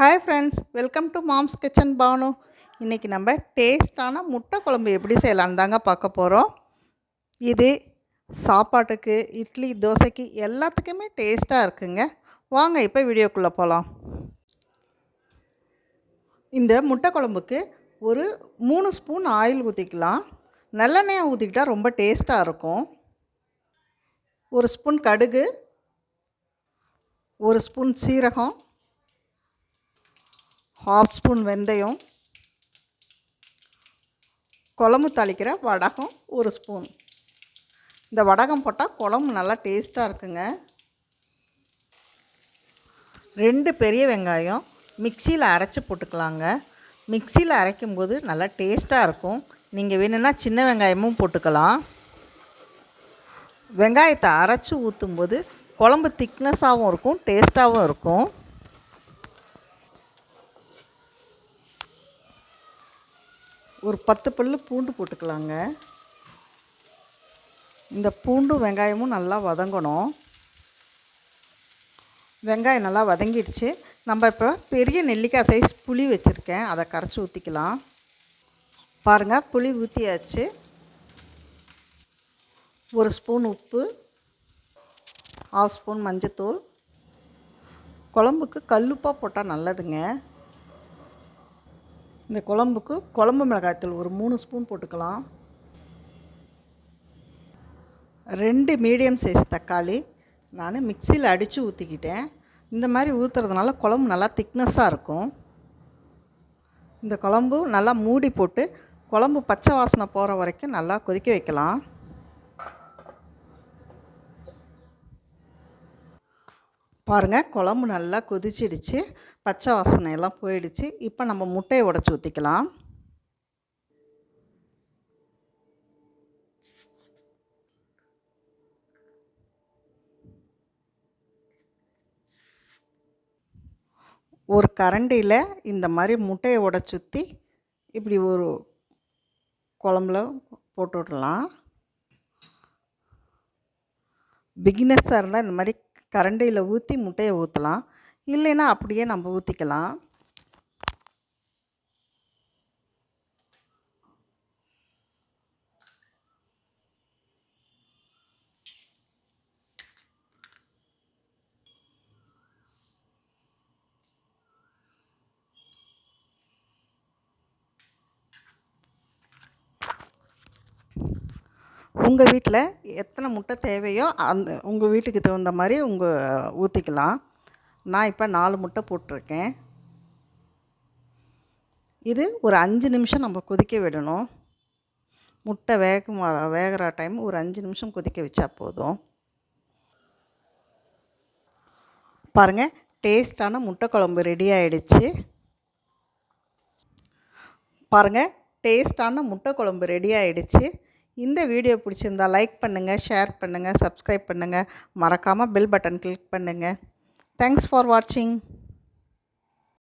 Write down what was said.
Hi friends welcome to mom's kitchen Banu இன்றைக்கி நம்ம டேஸ்டான முட்டை குழம்பு எப்படி செய்யலான்னு தாங்க பார்க்க போகிறோம் இது சாப்பாட்டுக்கு இட்லி தோசைக்கு எல்லாத்துக்குமே டேஸ்ட்டாக இருக்குங்க. வாங்க இப்போ வீடியோக்குள்ளே போகலாம் இந்த முட்டை குழம்புக்கு ஒரு மூணு ஸ்பூன் ஆயில் ஊற்றிக்கலாம் நல்லெண்ணெயை ஊற்றிக்கிட்டால் ரொம்ப டேஸ்ட்டாக இருக்கும். ஒரு ஸ்பூன் கடுகு ஒரு ஸ்பூன் சீரகம் ஹாஃப் ஸ்பூன் வெந்தயம் குழம்பு தாளிக்கிற வடகம் ஒரு ஸ்பூன் இந்த வடகம் போட்டால் குழம்பு நல்லா டேஸ்ட்டாக இருக்குங்க. ரெண்டு பெரிய வெங்காயம் மிக்சியில் அரைச்சி போட்டுக்கலாங்க. மிக்சியில் அரைக்கும்போது நல்லா டேஸ்ட்டாக இருக்கும். நீங்கள் வேணும்னா சின்ன வெங்காயமும் போட்டுக்கலாம். வெங்காயத்தை அரைச்சி ஊற்றும்போது குழம்பு திக்னஸாகவும் இருக்கும் டேஸ்ட்டாகவும் இருக்கும். ஒரு பத்து பல்லு பூண்டு போட்டுக்கலாங்க. இந்த பூண்டும் வெங்காயமும் நல்லா வதங்கணும். வெங்காயம் நல்லா வதங்கிடுச்சு. நம்ம இப்போ பெரிய நெல்லிக்காய் சைஸ் புளி வச்சுருக்கேன். அதை கரைச்சி ஊற்றிக்கலாம் பாருங்கள் புளி ஊற்றியாச்சு ஒரு ஸ்பூன் உப்பு ஹாஃப் ஸ்பூன் மஞ்சத்தூள். குழம்புக்கு கல்லுப்பாக போட்டால் நல்லதுங்க. இந்த குழம்புக்கு குழம்பு மிளகாய்த்தூள் ஒரு மூணு ஸ்பூன் போட்டுக்கலாம். ரெண்டு மீடியம் சைஸ் தக்காளி நான் மிக்சியில் அடித்து ஊற்றிக்கிட்டேன் இந்த மாதிரி ஊற்றுறதுனால குழம்பு நல்லா திக்னஸ்ஸாக இருக்கும். இந்த குழம்பு நல்லா மூடி போட்டு குழம்பு பச்சை வாசனை போகிற வரைக்கும் நல்லா கொதிக்க வைக்கலாம். பாருங்கள் குழம்பு நல்லா கொதிச்சிடுச்சு பச்சை வாசனை எல்லாம் போயிடுச்சு. இப்போ நம்ம முட்டையை உடச்சி ஊற்றிக்கலாம் ஒரு கரண்டியில் இந்த மாதிரி முட்டையை உடச்சி இப்படி ஒரு குழம்புல போட்டு விடலாம். பிகினஸாக இருந்தால் இந்த மாதிரி கரண்டியில் ஊற்றி முட்டையை ஊற்றலாம் இல்லைன்னா அப்படியே நம்ம ஊற்றிக்கலாம் உங்கள் வீட்டில் எத்தனை முட்டை தேவையோ அந்த உங்கள் வீட்டுக்கு தகுந்த மாதிரி உங்கள் ஊற்றிக்கலாம் நான் இப்போ நாலு முட்டை போட்டிருக்கேன். இது ஒரு அஞ்சு நிமிஷம் நம்ம கொதிக்க விடணும். முட்டை வேகும் வேகிற டைம் ஒரு அஞ்சு நிமிஷம் கொதிக்க வச்சா போதும். பாருங்கள் டேஸ்டான முட்டை குழம்பு ரெடி ஆகிடுச்சு பாருங்கள் டேஸ்டான முட்டை குழம்பு ரெடி ஆகிடுச்சு இந்த வீடியோ பிடிச்சிருந்தா லைக் பண்ணுங்கள் ஷேர் பண்ணுங்கள் சப்ஸ்கிரைப் பண்ணுங்கள் மறக்காமல் பெல் பட்டன் கிளிக் பண்ணுங்கள் தேங்க்ஸ் ஃபார் வாட்சிங்